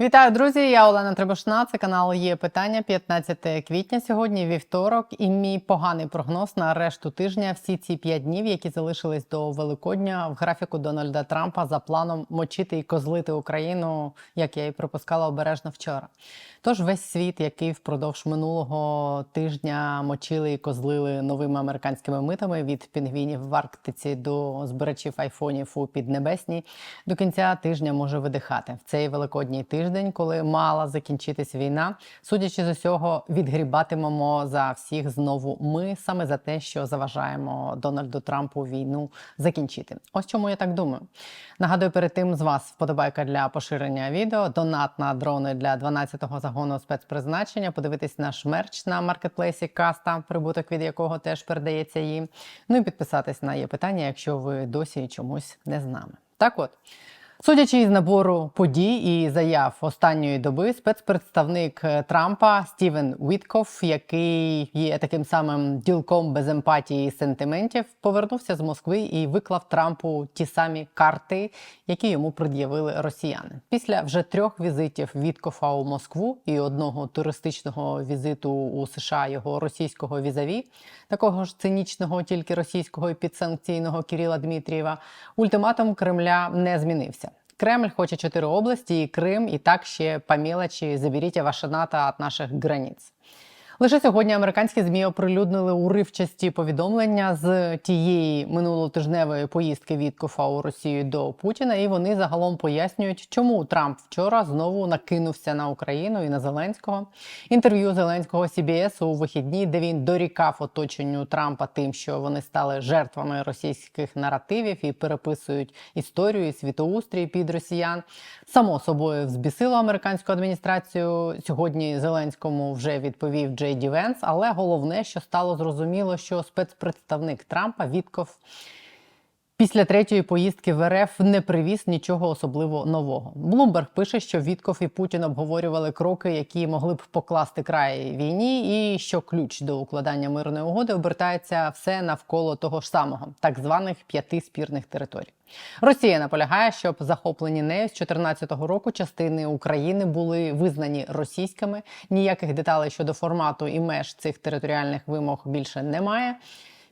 Вітаю, друзі! Я Олена Требушна. Це канал є питання 15 квітня. Сьогодні вівторок, і мій поганий прогноз на решту тижня. Всі ці п'ять днів, які залишились до Великодня, в графіку Дональда Трампа за планом мочити і козлити Україну, як я і пропускала обережно вчора. Тож весь світ, який впродовж минулого тижня мочили і козлили новими американськими митами від пінгвінів в Арктиці до збирачів айфонів у Піднебесній, до кінця тижня може видихати в цей великодній тиждень, коли мала закінчитись війна. Судячи з усього, відгрібатимемо за всіх знову ми саме за те, що заважаємо Дональду Трампу війну закінчити. Ось чому я так думаю. Нагадую, перед тим з вас вподобайка для поширення відео, донат на дрони для 12-го загону спецпризначення. Подивитись наш мерч на маркетплейсі Каста, прибуток від якого теж передається їм. Ну і підписатись на є питання, якщо ви досі чомусь не з нами. Так от. Судячи із набору подій і заяв останньої доби, спецпредставник е, Трампа Стівен Віткоф, який є таким самим ділком без емпатії і сентиментів, повернувся з Москви і виклав Трампу ті самі карти, які йому пред'явили росіяни. Після вже трьох візитів Віткофа у Москву і одного туристичного візиту у США його російського візаві, такого ж цинічного, тільки російського і підсанкційного Кирила Дмитрієва, ультиматум Кремля не змінився. Кремль хоче чотири області і Крим, і так ще по мелочі заберіть ваша НАТО від наших границь. Лише сьогодні американські змі оприлюднили уривчасті повідомлення з тієї минулотижневої поїздки від Віткофа у Росію до Путіна, і вони загалом пояснюють, чому Трамп вчора знову накинувся на Україну і на Зеленського. Інтерв'ю Зеленського CBS у вихідні, де він дорікав оточенню Трампа тим, що вони стали жертвами російських наративів і переписують історію і світоустрій під росіян. Само собою взбісило американську адміністрацію. Сьогодні Зеленському вже відповів Джей Венс, але головне, що стало зрозуміло, що спецпредставник Трампа Вітков після третьої поїздки в РФ не привіз нічого особливо нового. Блумберг пише, що Вітков і Путін обговорювали кроки, які могли б покласти край війні, і що ключ до укладання мирної угоди обертається все навколо того ж самого, так званих п'яти спірних територій. Росія наполягає, щоб захоплені нею з 2014 року частини України були визнані російськими. Ніяких деталей щодо формату і меж цих територіальних вимог більше немає.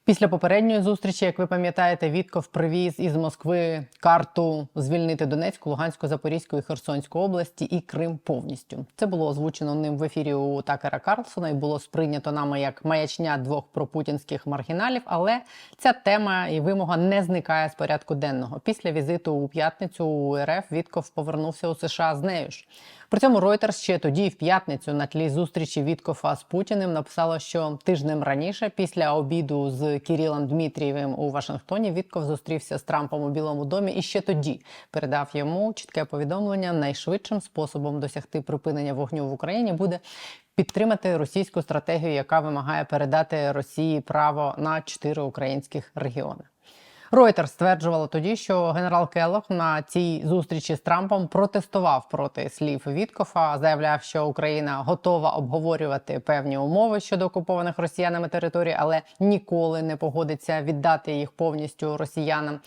Після попередньої зустрічі, як ви пам'ятаєте, Вітков привіз із Москви карту звільнити Донецьку, Луганську, Запорізьку і Херсонську області і Крим повністю. Це було озвучено ним в ефірі у Такера Карлсона і було сприйнято нами як маячня двох пропутінських маргіналів. Але ця тема і вимога не зникає з порядку денного. Після візиту у п'ятницю у РФ Вітков повернувся у США з нею ж. При цьому Reuters ще тоді, в п'ятницю, на тлі зустрічі Віткофа з Путіним написало, що тижнем раніше, після обіду з Кирилом Дмитрієвим у Вашингтоні, Вітков зустрівся з Трампом у Білому домі і ще тоді передав йому чітке повідомлення. Найшвидшим способом досягти припинення вогню в Україні буде. Підтримати російську стратегію, яка вимагає передати Росії право на чотири українських регіони. Reuters стверджувало тоді, що генерал Келлог на цій зустрічі з Трампом протестував проти слів Віткофа, заявляв, що Україна готова обговорювати певні умови щодо окупованих росіянами територій, але ніколи не погодиться віддати їх повністю росіянам.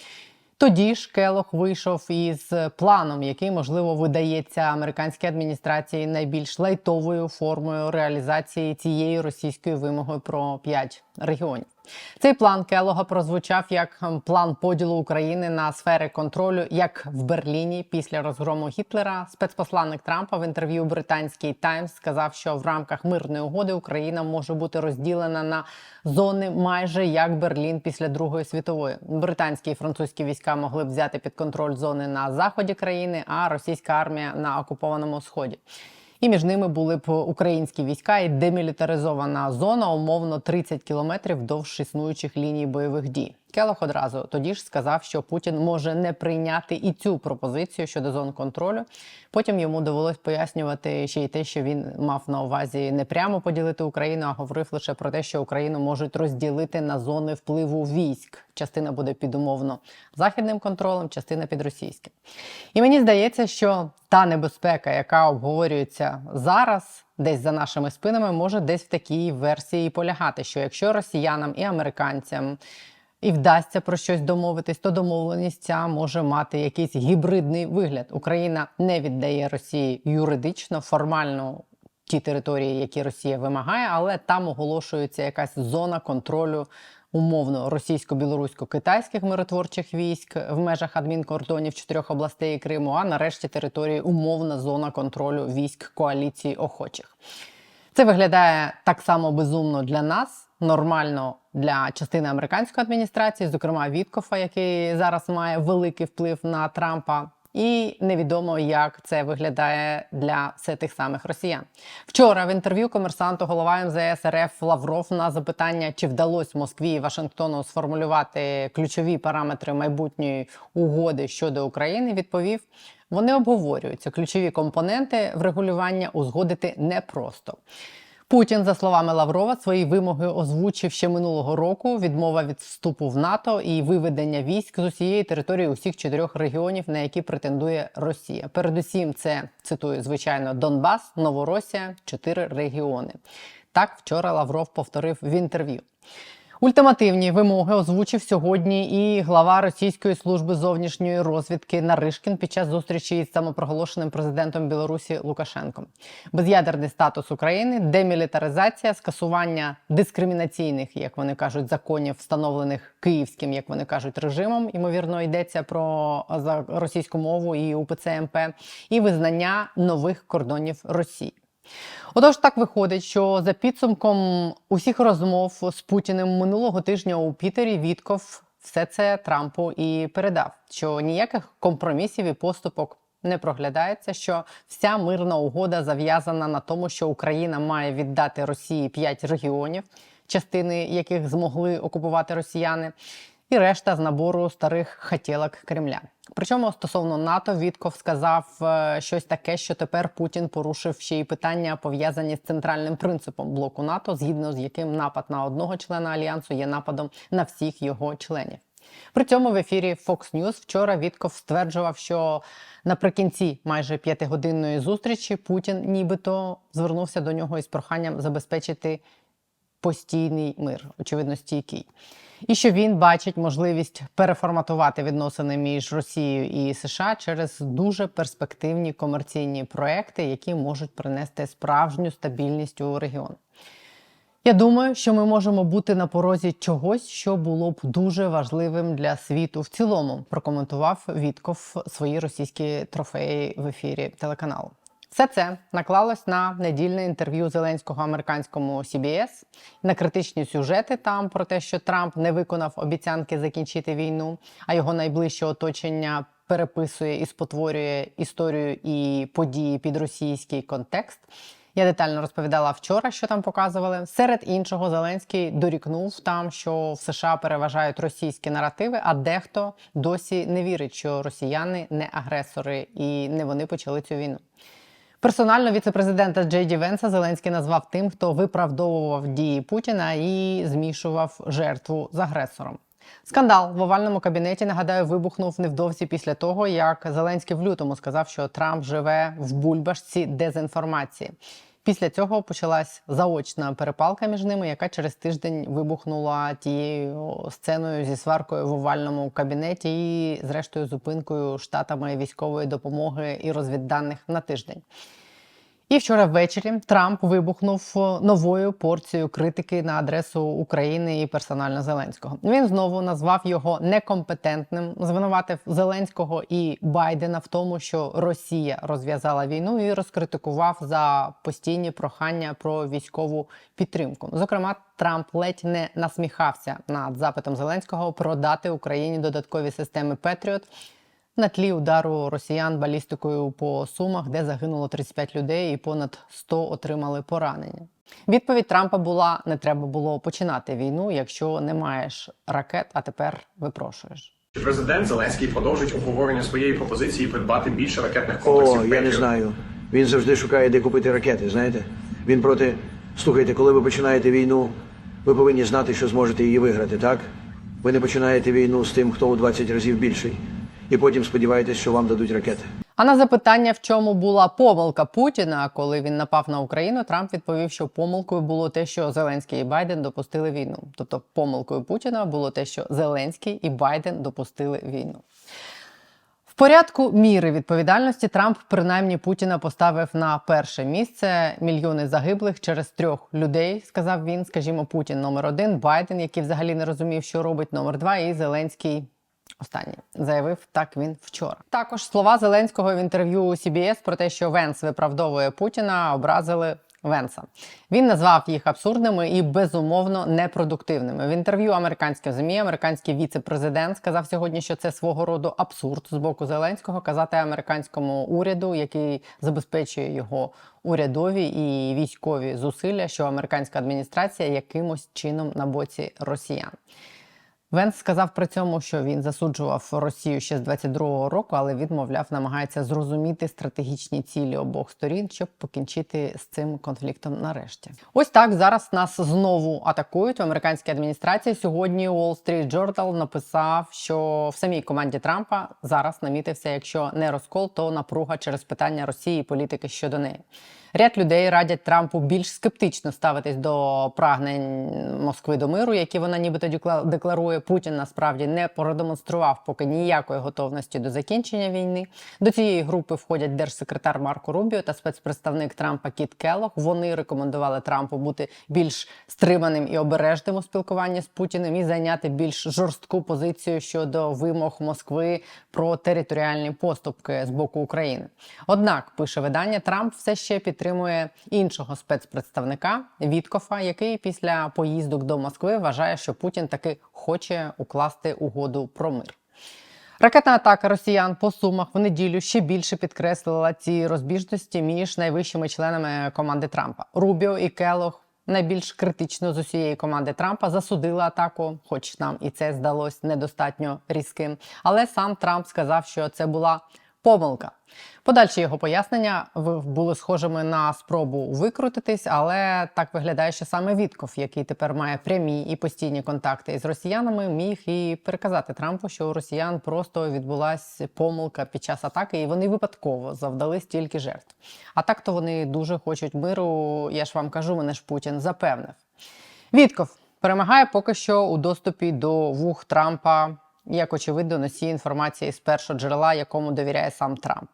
Тоді ж Келох вийшов із планом, який можливо видається американській адміністрації найбільш лайтовою формою реалізації цієї російської вимоги про п'ять регіонів. Цей план Келога прозвучав як план поділу України на сфери контролю, як в Берліні після розгрому Гітлера. Спецпосланник Трампа в інтерв'ю британський Таймс сказав, що в рамках мирної угоди Україна може бути розділена на зони майже як Берлін після Другої світової. Британські і французькі війська могли б взяти під контроль зони на заході країни, а російська армія на окупованому сході. І між ними були б українські війська і демілітаризована зона, умовно 30 кілометрів довж існуючих ліній бойових дій. Келох одразу тоді ж сказав, що Путін може не прийняти і цю пропозицію щодо зон контролю. Потім йому довелось пояснювати ще й те, що він мав на увазі не прямо поділити Україну, а говорив лише про те, що Україну можуть розділити на зони впливу військ. Частина буде під умовно західним контролем, частина під російським. І мені здається, що та небезпека, яка обговорюється зараз. Десь за нашими спинами може десь в такій версії полягати, що якщо росіянам і американцям і вдасться про щось домовитись, то домовленість ця може мати якийсь гібридний вигляд. Україна не віддає Росії юридично, формально ті території, які Росія вимагає, але там оголошується якась зона контролю. Умовно російсько-білорусько-китайських миротворчих військ в межах адмінкордонів чотирьох областей Криму, а нарешті території умовна зона контролю військ коаліції охочих. Це виглядає так само безумно для нас, нормально для частини американської адміністрації, зокрема Віткофа, який зараз має великий вплив на Трампа. І невідомо, як це виглядає для все тих самих росіян. Вчора в інтерв'ю комерсанту голова МЗС РФ Лавров на запитання, чи вдалося Москві і Вашингтону сформулювати ключові параметри майбутньої угоди щодо України, відповів: вони обговорюються. Ключові компоненти врегулювання узгодити непросто. Путін, за словами Лаврова, свої вимоги озвучив ще минулого року. Відмова від вступу в НАТО і виведення військ з усієї території усіх чотирьох регіонів, на які претендує Росія. Передусім, це цитую звичайно Донбас, Новоросія, чотири регіони. Так вчора Лавров повторив в інтерв'ю. Ультимативні вимоги озвучив сьогодні і глава російської служби зовнішньої розвідки Наришкін під час зустрічі із самопроголошеним президентом Білорусі Лукашенком. Без'ядерний статус України, демілітаризація, скасування дискримінаційних, як вони кажуть, законів, встановлених київським, як вони кажуть, режимом. Ймовірно, йдеться про російську мову і УПЦ МП, і визнання нових кордонів Росії. Отож, так виходить, що за підсумком усіх розмов з Путіним минулого тижня у Пітері Вітков все це Трампу і передав, що ніяких компромісів і поступок не проглядається, що вся мирна угода зав'язана на тому, що Україна має віддати Росії п'ять регіонів, частини яких змогли окупувати росіяни. І решта з набору старих хотілок Кремля. Причому стосовно НАТО Вітков сказав е, щось таке, що тепер Путін порушив ще й питання пов'язані з центральним принципом блоку НАТО, згідно з яким напад на одного члена альянсу є нападом на всіх його членів. При цьому в ефірі Fox News вчора Вітков стверджував, що наприкінці майже п'ятигодинної зустрічі Путін нібито звернувся до нього із проханням забезпечити постійний мир, очевидно, стійкий. І що він бачить можливість переформатувати відносини між Росією і США через дуже перспективні комерційні проекти, які можуть принести справжню стабільність у регіон. Я думаю, що ми можемо бути на порозі чогось, що було б дуже важливим для світу в цілому. Прокоментував Вітков свої російські трофеї в ефірі телеканалу. Все це наклалось на недільне інтерв'ю Зеленського американському CBS, на критичні сюжети там про те, що Трамп не виконав обіцянки закінчити війну, а його найближче оточення переписує і спотворює історію і події під російський контекст. Я детально розповідала вчора, що там показували. Серед іншого, Зеленський дорікнув там, що в США переважають російські наративи, а дехто досі не вірить, що росіяни не агресори і не вони почали цю війну. Персонально віцепрезидента Джей Ді Венса Зеленський назвав тим, хто виправдовував дії Путіна і змішував жертву з агресором. Скандал в овальному кабінеті нагадаю вибухнув невдовзі після того, як Зеленський в лютому сказав, що Трамп живе в бульбашці дезінформації. Після цього почалась заочна перепалка між ними, яка через тиждень вибухнула тією сценою зі сваркою в овальному кабінеті і, зрештою, зупинкою штатами військової допомоги і розвідданих на тиждень. І вчора ввечері Трамп вибухнув новою порцією критики на адресу України і персонально Зеленського. Він знову назвав його некомпетентним, звинуватив Зеленського і Байдена в тому, що Росія розв'язала війну, і розкритикував за постійні прохання про військову підтримку. Зокрема, Трамп ледь не насміхався над запитом Зеленського продати Україні додаткові системи Петріот на тлі удару росіян балістикою по сумах, де загинуло 35 людей, і понад 100 отримали поранення. Відповідь Трампа була: не треба було починати війну, якщо не маєш ракет, а тепер випрошуєш. Президент Зеленський продовжить обговорення своєї пропозиції придбати більше ракетних комплексів. О, я не знаю. Він завжди шукає, де купити ракети, знаєте? Він проти. Слухайте, коли ви починаєте війну, ви повинні знати, що зможете її виграти, так? Ви не починаєте війну з тим, хто у 20 разів більший. І потім сподіваєтесь, що вам дадуть ракети. А на запитання, в чому була помилка Путіна, коли він напав на Україну, Трамп відповів, що помилкою було те, що Зеленський і Байден допустили війну. Тобто помилкою Путіна було те, що Зеленський і Байден допустили війну. В порядку міри відповідальності Трамп принаймні Путіна поставив на перше місце мільйони загиблих через трьох людей. Сказав він. Скажімо, Путін номер один, Байден, який взагалі не розумів, що робить номер два, і Зеленський. Останній заявив так він вчора. Також слова Зеленського в інтерв'ю CBS про те, що Венс виправдовує Путіна, образили Венса. Він назвав їх абсурдними і безумовно непродуктивними. В інтерв'ю американським ЗМІ американський віце-президент сказав сьогодні, що це свого роду абсурд з боку Зеленського казати американському уряду, який забезпечує його урядові і військові зусилля, що американська адміністрація якимось чином на боці росіян. Венс сказав при цьому, що він засуджував Росію ще з 22-го року, але відмовляв, намагається зрозуміти стратегічні цілі обох сторін, щоб покінчити з цим конфліктом нарешті. Ось так зараз нас знову атакують в американській адміністрації. Сьогодні Wall Street Journal написав, що в самій команді Трампа зараз намітився, якщо не розкол, то напруга через питання Росії і політики щодо неї. Ряд людей радять Трампу більш скептично ставитись до прагнень Москви до миру, які вона нібито декла- декларує. Путін насправді не продемонстрував поки ніякої готовності до закінчення війни. До цієї групи входять держсекретар Марко Рубіо та спецпредставник Трампа Кіт Келлог. Вони рекомендували Трампу бути більш стриманим і обережним у спілкуванні з Путіним і зайняти більш жорстку позицію щодо вимог Москви про територіальні поступки з боку України. Однак пише видання, Трамп все ще підтримує іншого спецпредставника Віткофа, який після поїздок до Москви вважає, що Путін таки хоче укласти угоду про мир. Ракетна атака росіян по сумах в неділю ще більше підкреслила ці розбіжності між найвищими членами команди Трампа. Рубіо і Келох найбільш критично з усієї команди Трампа засудили атаку, хоч нам і це здалось недостатньо різким. Але сам Трамп сказав, що це була помилка. Подальші його пояснення були схожими на спробу викрутитись, але так виглядає, що саме Вітков, який тепер має прямі і постійні контакти із росіянами, міг і переказати Трампу, що у росіян просто відбулася помилка під час атаки, і вони випадково завдали стільки жертв. А так то вони дуже хочуть миру. Я ж вам кажу, мене ж Путін запевнив. Вітков перемагає поки що у доступі до вух Трампа. Як очевидно, носій інформації з першого джерела, якому довіряє сам Трамп.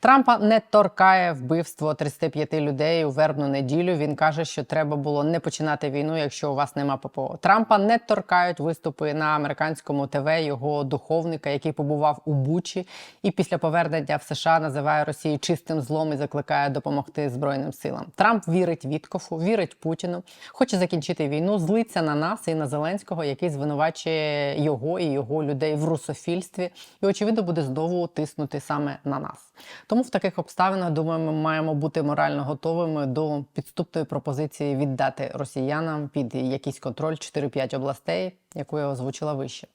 Трампа не торкає вбивство 35 людей у вербну неділю. Він каже, що треба було не починати війну, якщо у вас нема ППО. Трампа не торкають виступи на американському ТВ його духовника, який побував у Бучі, і після повернення в США називає Росію чистим злом і закликає допомогти Збройним силам. Трамп вірить Віткофу, вірить Путіну, хоче закінчити війну, злиться на нас і на Зеленського, який звинувачує його і його людей в русофільстві, і очевидно буде знову тиснути саме на нас. Тому в таких обставинах думаю, ми маємо бути морально готовими до підступної пропозиції віддати росіянам під якийсь контроль 4-5 областей, яку я озвучила вище.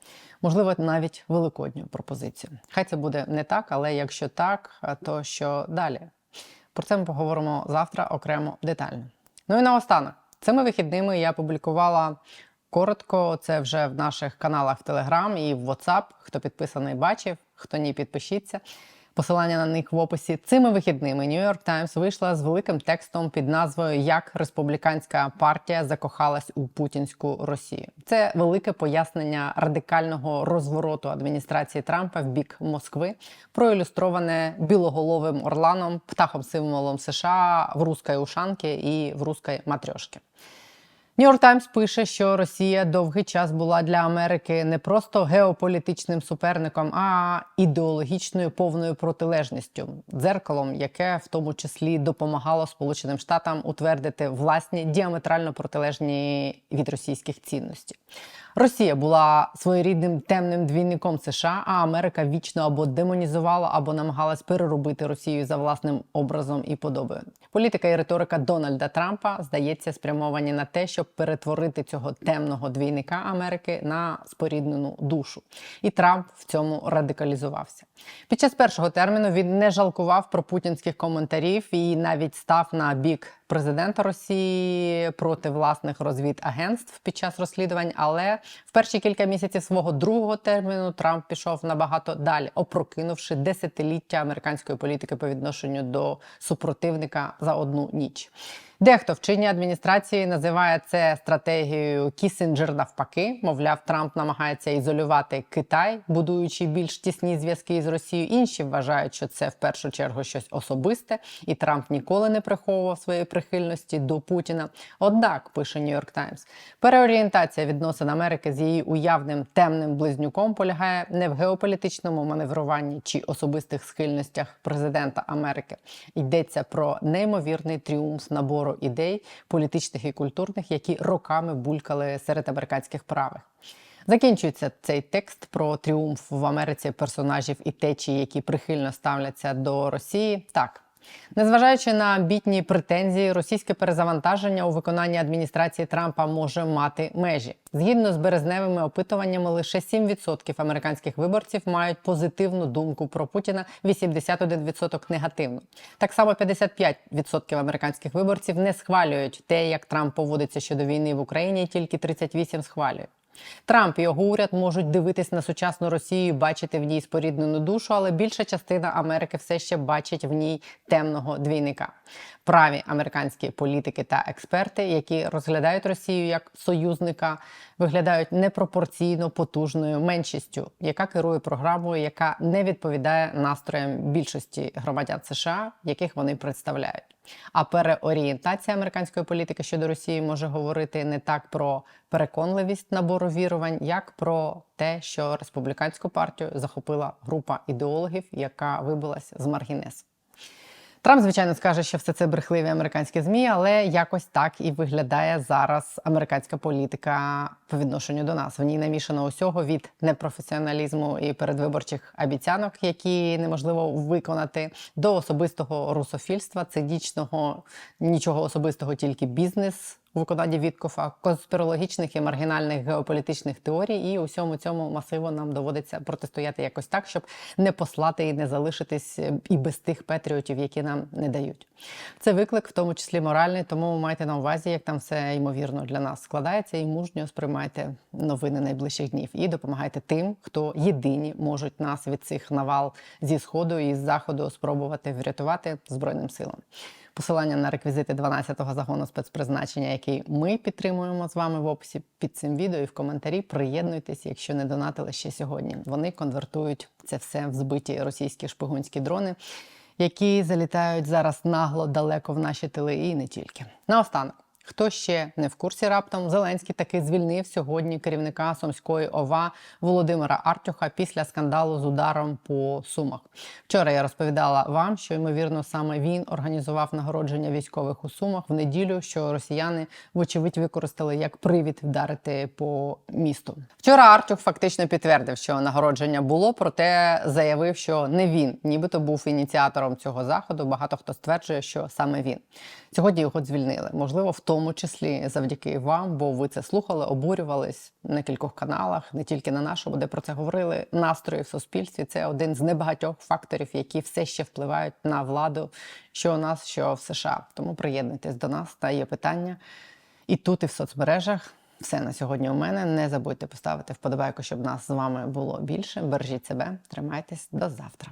Можливо, навіть великодню пропозицію. Хай це буде не так, але якщо так, то що далі? Про це ми поговоримо завтра окремо детально. Ну і наостанок, цими вихідними я публікувала коротко. Це вже в наших каналах в Telegram і в WhatsApp. Хто підписаний, бачив, хто ні, підпишіться. Посилання на них в описі цими вихідними New York Times вийшла з великим текстом під назвою Як республіканська партія закохалась у путінську Росію. Це велике пояснення радикального розвороту адміністрації Трампа в бік Москви, проілюстроване білоголовим орланом, птахом символом США в руської ушанки і в руської матрьошки. Нью-Йорк Таймс пише, що Росія довгий час була для Америки не просто геополітичним суперником, а ідеологічною повною протилежністю, дзеркалом, яке в тому числі допомагало Сполученим Штатам утвердити власні діаметрально протилежні від російських цінності. Росія була своєрідним темним двійником США, а Америка вічно або демонізувала, або намагалась переробити Росію за власним образом і подобою. Політика і риторика Дональда Трампа здається спрямовані на те, щоб перетворити цього темного двійника Америки на споріднену душу. І Трамп в цьому радикалізувався. Під час першого терміну він не жалкував про путінських коментарів і навіть став на бік президента Росії проти власних розвідагентств під час розслідувань. Але в перші кілька місяців свого другого терміну Трамп пішов набагато далі, опрокинувши десятиліття американської політики по відношенню до супротивника за одну ніч. Дехто в чинній адміністрації називає це стратегією Кісінджер навпаки. Мовляв, Трамп намагається ізолювати Китай, будуючи більш тісні зв'язки з Росією. Інші вважають, що це в першу чергу щось особисте, і Трамп ніколи не приховував своєї прихильності до Путіна. Однак, пише Нью-Йорк Таймс, переорієнтація відносин Америки з її уявним темним близнюком полягає не в геополітичному маневруванні чи особистих схильностях президента Америки. Йдеться про неймовірний тріумф набору ідей політичних і культурних, які роками булькали серед американських правих. Закінчується цей текст про тріумф в Америці персонажів і течії, які прихильно ставляться до Росії. Так. Незважаючи на амбітні претензії, російське перезавантаження у виконанні адміністрації Трампа може мати межі. Згідно з березневими опитуваннями, лише 7% американських виборців мають позитивну думку про Путіна, 81% негативну. Так само 55% американських виборців не схвалюють те, як Трамп поводиться щодо війни в Україні, тільки 38% схвалюють. Трамп і його уряд можуть дивитись на сучасну Росію, бачити в ній споріднену душу, але більша частина Америки все ще бачить в ній темного двійника. Праві американські політики та експерти, які розглядають Росію як союзника, виглядають непропорційно потужною меншістю, яка керує програмою, яка не відповідає настроям більшості громадян США, яких вони представляють. А переорієнтація американської політики щодо Росії може говорити не так про переконливість набору вірувань, як про те, що республіканську партію захопила група ідеологів, яка вибилась з маргінес. Трамп, звичайно, скаже, що все це брехливі американські змі, але якось так і виглядає зараз американська політика по відношенню до нас. В ній намішано усього від непрофесіоналізму і передвиборчих обіцянок, які неможливо виконати, до особистого русофільства, цинічного нічого особистого, тільки бізнес. У виконанні Віткофа, конспірологічних і маргінальних геополітичних теорій, і усьому цьому масиву нам доводиться протистояти якось так, щоб не послати і не залишитись е, і без тих патріотів, які нам не дають. Це виклик, в тому числі моральний, тому майте на увазі, як там все ймовірно для нас складається, і мужньо сприймайте новини найближчих днів і допомагайте тим, хто єдині можуть нас від цих навал зі сходу і з заходу спробувати врятувати збройним силам. Посилання на реквізити 12-го загону спецпризначення, який ми підтримуємо з вами в описі під цим відео і в коментарі. Приєднуйтесь, якщо не донатили ще сьогодні. Вони конвертують це все в збиті російські шпигунські дрони, які залітають зараз нагло далеко в наші тили і не тільки. Наостанок. Хто ще не в курсі раптом, Зеленський таки звільнив сьогодні керівника Сумської ОВА Володимира Артюха після скандалу з ударом по сумах. Вчора я розповідала вам, що ймовірно саме він організував нагородження військових у сумах в неділю, що росіяни вочевидь використали як привід вдарити по місту. Вчора Артюх фактично підтвердив, що нагородження було, проте заявив, що не він, нібито був ініціатором цього заходу. Багато хто стверджує, що саме він. Сьогодні його звільнили. Можливо, в тому числі завдяки вам, бо ви це слухали, обурювались на кількох каналах, не тільки на нашому, де про це говорили. Настрої в суспільстві це один з небагатьох факторів, які все ще впливають на владу, що у нас, що в США. Тому приєднуйтесь до нас та є питання і тут, і в соцмережах. Все на сьогодні у мене. Не забудьте поставити вподобайку, щоб нас з вами було більше. Бережіть себе, тримайтесь до завтра.